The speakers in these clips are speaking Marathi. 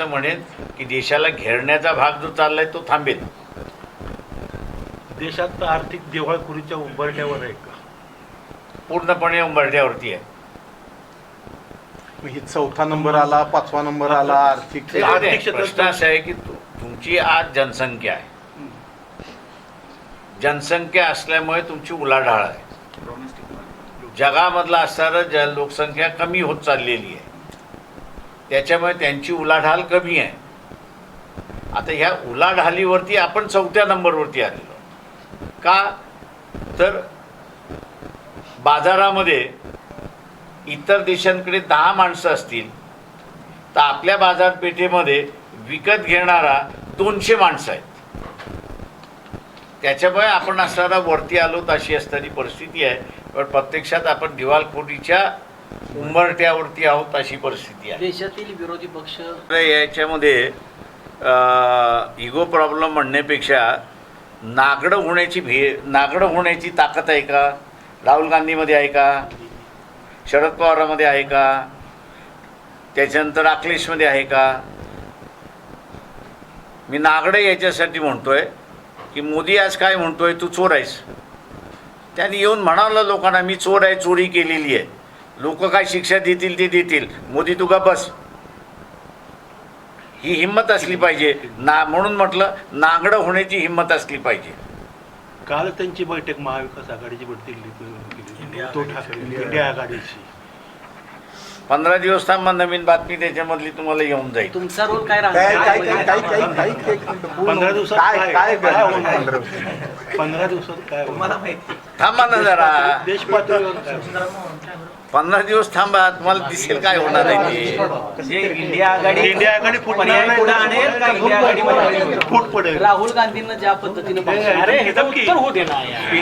असं म्हणेन की देशाला घेरण्याचा भाग जो चाललाय तो थांबेल. देशात आर्थिक दिवाळखोरीच्या उंबरठ्यावर आहे का? पूर्णपणे उंबरठ्यावरती आहे. ही चौथा नंबर आला पाचवा नंबर आला आर्थिक ते आर्थिक नाही. क्षेत्रात- प्रश्न असा आहे की तु- तुमची आज जनसंख्या आहे. जनसंख्या असल्यामुळे तुमची उलाढाळ आहे. जगामधला असणारं ज लोकसंख्या कमी होत चाललेली आहे. त्याच्यामुळे त्यांची उलाढाल कमी आहे. आता ह्या उलाढालीवरती आपण चौथ्या नंबरवरती आलेलो. का? तर बाजारामध्ये इतर देशांकडे दहा माणसं असतील तर आपल्या बाजारपेठेमध्ये विकत घेणारा दोनशे माणसं आहेत. त्याच्यामुळे आपण असणारा वरती आलो अशी असणारी परिस्थिती आहे. पण प्रत्यक्षात आपण दिवाळखोरीच्या उंबरट्यावरती आहोत अशी परिस्थिती आहे. देशातील विरोधी पक्ष याच्यामध्ये इगो प्रॉब्लेम म्हणण्यापेक्षा नागडं होण्याची भे नागडं होण्याची ताकद आहे का? राहुल गांधीमध्ये आहे का? शरद पवारामध्ये आहे का? त्याच्यानंतर अखिलेशमध्ये आहे का? मी नागडं याच्यासाठी म्हणतोय की मोदी आज काय म्हणतोय? तू चोर आहेस. त्यांनी येऊन म्हणावलं लोकांना मी चोर आहे चोरी केलेली आहे. लोक काय शिक्षा देतील ते देतील मोदी तू का बस ही हिंमत असली पाहिजे ना म्हणून म्हटलं नागडं होण्याची हिंमत असली पाहिजे काल त्यांची बैठक महाविकास आघाडीची बैठक केली उद्धव ठाकरे इंडिया आघाडीची पंधरा दिवस थांबा नवीन बातमी त्याच्यामधली तुम्हाला येऊन जाईल तुमचा रोल काय काय काय काय राहणार काय काय काय काय पूर्ण- पंधरा दिवसात काय? पंधरा दिवसात? काय? थांबा ना जरा देश पातळीवर? पंधरा दिवस थांबा तुम्हाला दिसेल काय होणार आहे ते. इंडिया आघाडी इंडिया आघाडी फुटणार पर्याय नाही. पुढे आणेल का इंडिया आघाडीमध्ये फूट पडेल. राहुल गांधींना ज्या पद्धतीने अरे हे नक्की. उत्तर होऊ दे ना यार.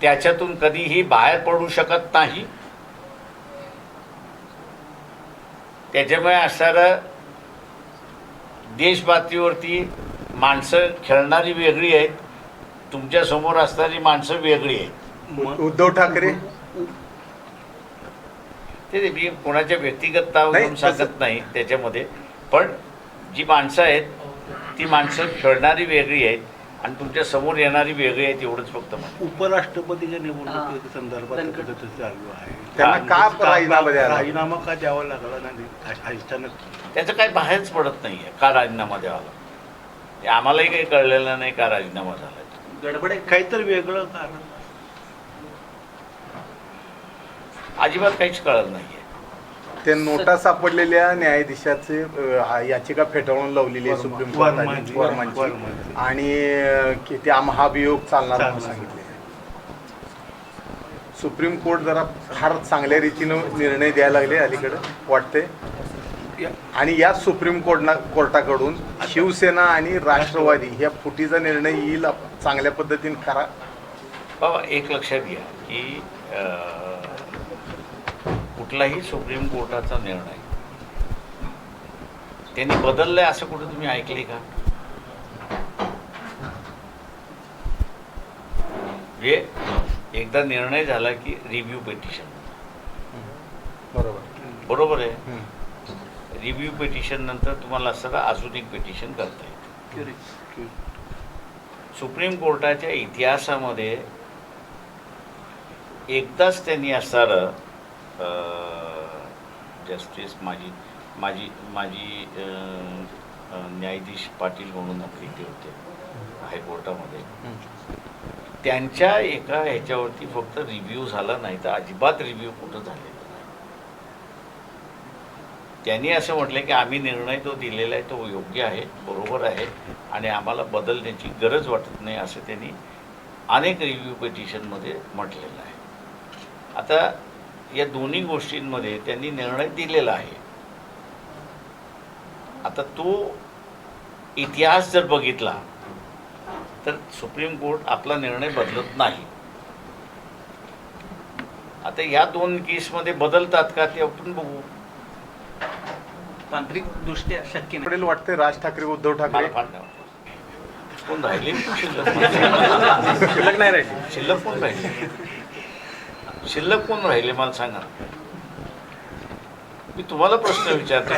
त्याच्यातून कधीही बाहेर पडू शकत नाही. त्याच्यामुळे असणारं देश पातळीवरती माणसं खेळणारी वेगळी आहेत. तुमच्यासमोर असणारी माणसं वेगळी आहेत. उद्धव ठाकरे? ते मी कोणाच्या व्यक्तिगत नाव घेऊन सांगत नाही त्याच्यामध्ये. पण जी माणसं आहेत ती माणसं खेळणारी वेगळी आहेत आणि तुमच्यासमोर येणारी वेगळी आहेत एवढंच फक्त उपराष्ट्रपतीच्या निवडणुकी संदर्भात चालू आहे. त्यांना राजीनामा का द्यावा लागला नाही? अचानक. त्याचं काही बाहेरच पडत नाही आहे का राजीनामा द्यावा लागला. आम्हालाही काही कळलेलं नाही का राजीनामा झाला गडबड आहे. काहीतरी वेगळं कारण अजिबात काहीच कळलं नाही आहे ते नोटा सापडलेल्या न्यायाधीशाचे अ, हा याचिका फेटाळून लावलेली आहे सुप्रीम कोर्टाने. वर्मांची. वर्मांची. वर्मांची. आणि अ, की ते महाभियोग चालणार म्हणून चालणार. सांगितले सुप्रीम कोर्ट जरा फार चांगल्या रीतीनं निर्णय द्यायला लागले अलीकडे वाटते आणि या सुप्रीम कोर्टना कोर्टाकडून शिवसेना आणि राष्ट्रवादी ह्या फुटीचा निर्णय येईल आप- चांगल्या पद्धतीने करा. बाबा एक लक्षात घ्या की अं, कुठलाही सुप्रीम कोर्टाचा निर्णय. त्यांनी बदललाय असं कुठं तुम्ही ऐकले का? म्हणजे एकदा निर्णय झाला की रिव्ह्यू पेटिशन बरोबर. बरोबर आहे? रिव्ह्यू पेटिशन नंतर तुम्हाला असं अजून एक पेटिशन करता येईल. सुप्रीम कोर्टाच्या इतिहासामध्ये एकदाच त्यांनी असणारं जस्टिस माजी माजी माजी न्यायाधीश पाटील म्हणून आपले होते हायकोर्टामध्ये. त्यांच्या एका ह्याच्यावरती फक्त रिव्ह्यू झाला नाही तर अजिबात रिव्ह्यू कुठं झालेला नाही. त्यांनी असं म्हटलं की आम्ही निर्णय तो दिलेला आहे तो योग्य आहे बरोबर आहे आणि आम्हाला बदलण्याची गरज वाटत नाही असं त्यांनी अनेक रिव्ह्यू पिटिशनमध्ये म्हटलेलं आहे. आता या दोन्ही गोष्टींमध्ये त्यांनी निर्णय दिलेला आहे. आता तो इतिहास जर बघितला तर सुप्रीम कोर्ट आपला निर्णय बदलत नाही. आता या दोन केसमध्ये बदलतात का ते आपण बघू. तांत्रिक दृष्ट्या शक्य नाही. पडेल वाटते राज ठाकरे उद्धव ठाकरे. कोण राहिले? शिल्लक शिल्लक नाही राहिली. शिल्लक कोण राहिले? शिल्लक कोण राहिले मला सांगा मी तुम्हाला प्रश्न विचारतो.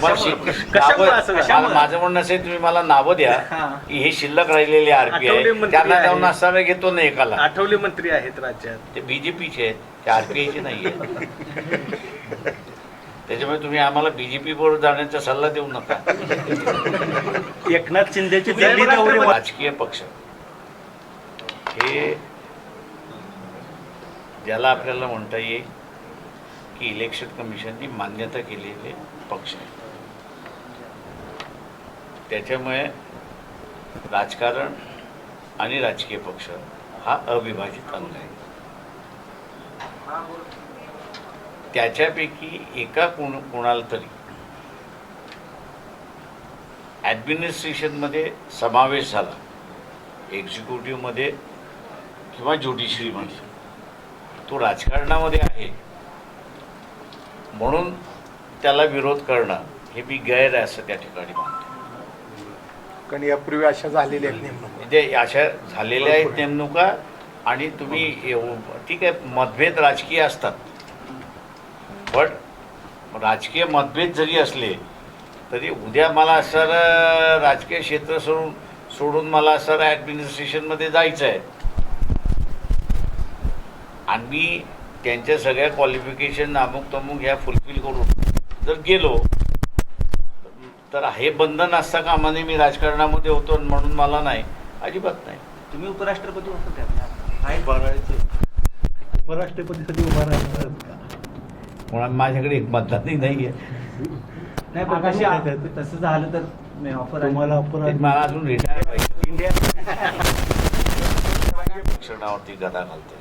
माझं म्हणणं असेल तुम्ही मला नावं द्या हा. की हे शिल्लक राहिलेले आरपी आठवले आहे मंत्री त्यांना आहे. जाऊन नसावे घेतो ना एकाला. आठवले मंत्री आहेत राज्यात. ते बीजेपीचे आहेत. ते आरपीआयचे नाही आहेत. त्याच्यामुळे तुम्ही आम्हाला बीजेपी बरोबर जाण्याचा सल्ला देऊ नका. एकनाथ शिंदेची राजकीय पक्ष. हे ज्याला आपल्याला म्हणता येईल की इलेक्शन कमिशननी मान्यता केलेले पक्ष आहे त्याच्यामुळे राजकारण आणि राजकीय पक्ष हा अविभाजित अंग आहे. त्याच्यापैकी एका कोण कोणाला तरी ॲडमिनिस्ट्रेशनमध्ये समावेश झाला एक्झिक्युटिव्हमध्ये किंवा ज्युडिशरीमध्ये तो राजकारणामध्ये आहे. म्हणून त्याला विरोध करणं हे मी गैर आहे असं त्या ठिकाणी मानतो. कारण यापूर्वी अशा झालेल्या आहेत नेमणुका. म्हणजे अशा झालेल्या आहेत नेमणुका आणि तुम्ही एव- ठीक आहे मतभेद राजकीय असतात. पण राजकीय मतभेद जरी असले तरी उद्या मला सर राजकीय क्षेत्र सोडून सोडून मला सर ॲडमिनिस्ट्रेशनमध्ये जायचं आहे आणि मी त्यांच्या सगळ्या क्वालिफिकेशन अमुक तमुक ह्या फुलफिल करून जर गेलो तर हे बंधन असता कामाने मी राजकारणामध्ये होतो म्हणून मला नाही अजिबात नाही. तुम्ही उपराष्ट्रपती होता त्यात. उभा राहायचं उपराष्ट्रपतीसाठी उभा राहायचं का? मुळात माझ्याकडे एक मतदानही नाही आहे नाही तसं झालं तर मी ऑफर तुम्हाला ते अपराध मला अजून रिटायर पाहिजे इंडिया शिक्षणावरती गदा घालते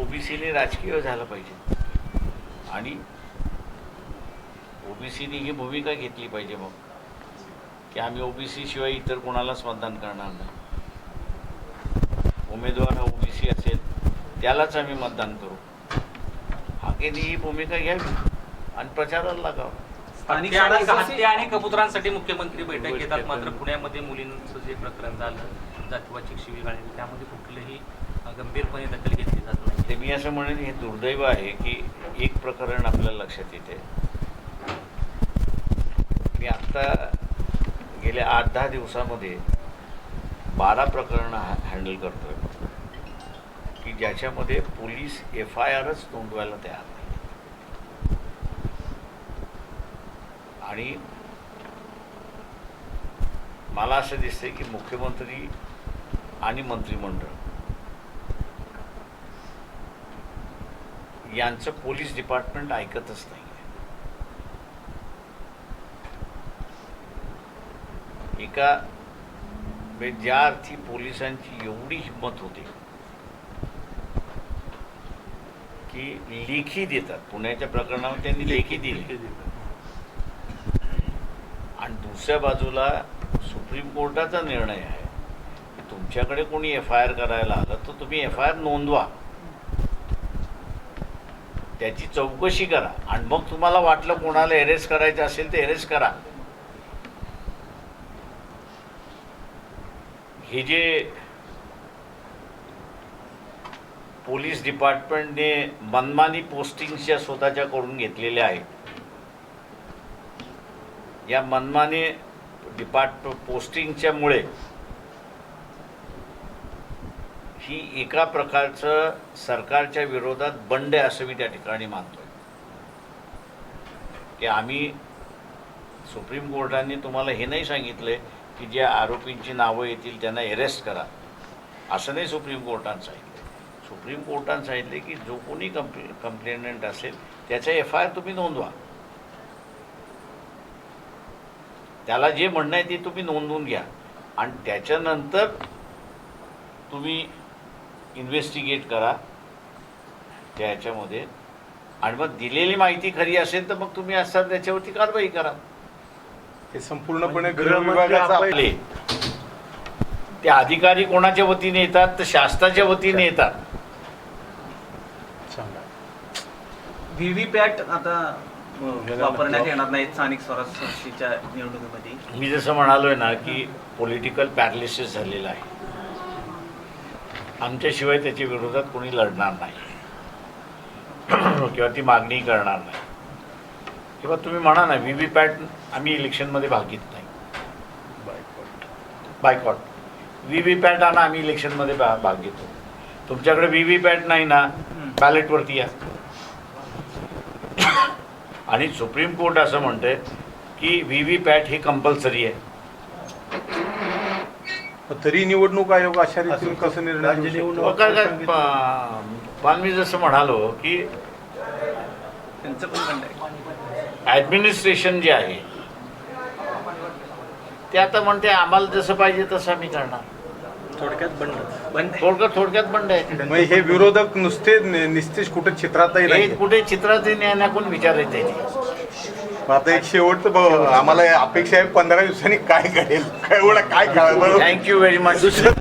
ओबीसीने राजकीय झालं पाहिजे. आणि ओबीसीने ही भूमिका घेतली पाहिजे मग. की आम्ही ओबीसी शिवाय इतर कोणालाच मतदान करणार नाही. उमेदवार ओबीसी असेल त्यालाच आम्ही मतदान करू. हाकेने ही भूमिका घ्यावी आणि प्रचाराला लागावं. स्थानिक आणि हत्या आणि कबुतरांसाठी मुख्यमंत्री बैठक घेतात मात्र पुण्यामध्ये मुलींचं जे प्रकरण झालं जातीवाचक शिवीगाळ त्यामध्ये कुठलंही गंभीरपणे दखल घेतली जात नाही. ते मी असं म्हणेन हे दुर्दैव आहे की एक प्रकरण आपल्या लक्षात येते. मी आत्ता गेल्या आठ दहा दिवसामध्ये बारा प्रकरणं हँडल करतोय. की ज्याच्यामध्ये पोलीस एफ आय आरच नोंदवायला तयार नाही. आणि मला असं दिसतंय की मुख्यमंत्री आणि मंत्रिमंडळ यांचं पोलीस डिपार्टमेंट ऐकतच नाही एका ज्या अर्थी पोलिसांची एवढी हिंमत होती की लेखी देतात. पुण्याच्या प्रकरणावर त्यांनी लेखी दिली. आणि दुसऱ्या बाजूला सुप्रीम कोर्टाचा निर्णय आहे की तुमच्याकडे कोणी एफ आय आर करायला आलं तर तुम्ही एफ आय आर नोंदवा. त्याची चौकशी करा. आणि मग तुम्हाला वाटलं कोणाला अरेस्ट करायचं असेल तर अरेस्ट करा. हे जे पोलीस डिपार्टमेंटने मनमानी पोस्टिंग्सच्या स्वतःच्या करून घेतलेल्या आहेत. या मनमानी डिपार्ट पोस्टिंगच्यामुळे ही एका प्रकारचं सरकारच्या विरोधात बंड आहे असं मी त्या ठिकाणी मानतोय. की आम्ही सुप्रीम कोर्टाने तुम्हाला हे नाही सांगितलंय की ज्या आरोपींची नावं येतील त्यांना अरेस्ट करा. असं नाही सुप्रीम कोर्टानं सांगितलं. सुप्रीम कोर्टानं सांगितले की जो कोणी कंप्ले कंप्लेनंट असेल त्याचा एफ आय आर तुम्ही नोंदवा. त्याला जे म्हणणं आहे ते तुम्ही नोंदवून घ्या. आणि त्याच्यानंतर तुम्ही इन्व्हेस्टिगेट करा. त्या ह्याच्यामध्ये आणि मग दिलेली माहिती खरी असेल तर मग तुम्ही असं त्याच्यावरती कारवाई करा. हे संपूर्णपणे गृह गृहमंत्री विभागाचा आपण- आपले. ते अधिकारी कोणाच्या वतीने येतात? तर शासनाच्या वतीने येतात. सांगा व्हीव्हीपॅट आता अ, वापरण्यात येणार नाहीत स्थानिक स्वराज्य संस्थेच्या निवडणुकीमध्ये. मी जसं म्हणालोय ना की पॉलिटिकल पॅरालिसिस झालेलं आहे. आमच्याशिवाय त्याच्या विरोधात कोणी लढणार नाही. किंवा ती मागणी करणार नाही. किंवा तुम्ही म्हणा ना व्ही व्ही पॅट आम्ही इलेक्शनमध्ये भाग घेत नाही. बायकॉट. व्ही व्ही पॅट आणा आम्ही इलेक्शनमध्ये भा भाग घेतो. तुमच्याकडे व्ही व्ही पॅट नाही ना बॅलेटवरती या. आणि सुप्रीम कोर्ट असं म्हणते की व्ही व्ही पॅट हे कंपल्सरी आहे. तरी निवडणूक आयोग अशा रीतीने कसं निर्णय घेऊ शकतो? निवडणूक मग काय काय प- पण मी जसं म्हणालो की त्यांचं पण बंड आहे. ॲडमिनिस्ट्रेशन जे आहे ते आता म्हणते आम्हाला जसं पाहिजे तसं आम्ही करणार. थोडक्यात बंड बंद आहे. थोडक्यात थोडक्यात बंड आहे. मग हे विरोधक नुसते नि- निस्तेज कुठे चित्रातही हे नाही कुठे चित्रात नेण्याकून विचार येते मग आता एक शेवटचं आम्हाला अपेक्षा आहे पंधरा दिवसांनी काय घडेल काय एवढं काय थँक्यू व्हेरी मच